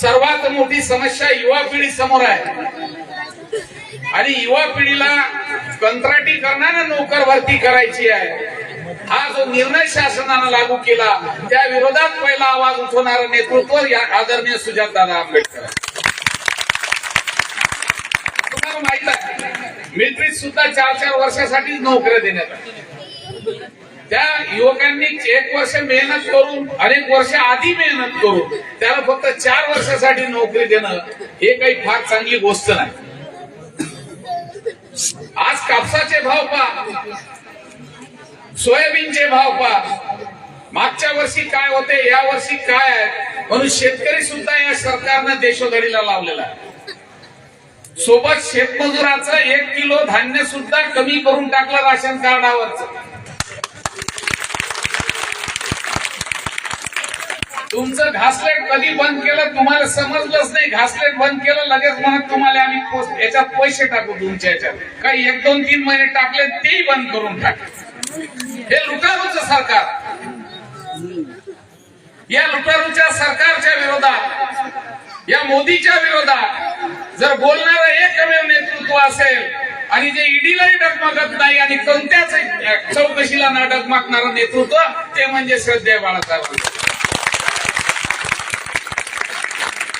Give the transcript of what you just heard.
सर्वात मोठी समस्या युवा पिढी समोर आहे. आणि युवा पिढीला कंत्राटी करणाऱ्या नोकर भरती करायची आहे. हा जो निर्णय शासनानं लागू केला त्या विरोधात पहिला आवाज उठवणारं नेतृत्व या आदरणीय सुजातदादा आंबेडकर. तुम्हाला माहीत आहे मिलिटरीत सुद्धा चार चार वर्षासाठी नोकऱ्या देण्यात आल्या. त्या युवकांनी एक वर्ष मेहनत करून अनेक वर्ष आधी मेहनत करून त्याला फक्त चार वर्षासाठी नोकरी देणं हे काही फार चांगली गोष्ट नाही. आज कापसाचे भाव पहा. सोयाबीनचे भाव पहा. मागच्या वर्षी काय होते या वर्षी काय आहे? म्हणून शेतकरी सुद्धा या सरकारनं देशोधडीला लावलेला आहे. सोबत शेतमजुराचं एक किलो धान्य सुद्धा कमी करून टाकलं राशन कार्डावरच. तुमचं घासलेट कधी बंद केलं तुम्हाला समजलंच नाही. घासलेट बंद केलं लगेच म्हणत तुम्हाला आम्ही याच्यात पैसे टाकू तुमच्या याच्यात. काही एक दोन तीन महिने टाकले तेही बंद करून टाकले हे लुटारूच सरकार. या लुटारूच्या सरकारच्या विरोधात या मोदीच्या विरोधात जर बोलणारं एकमेव नेतृत्व असेल आणि जे ईडीलाही डगमगत नाही आणि कोणत्याच चौकशीला न डगमगणारं नेतृत्व ते म्हणजे श्रद्धेय बाळासाहेब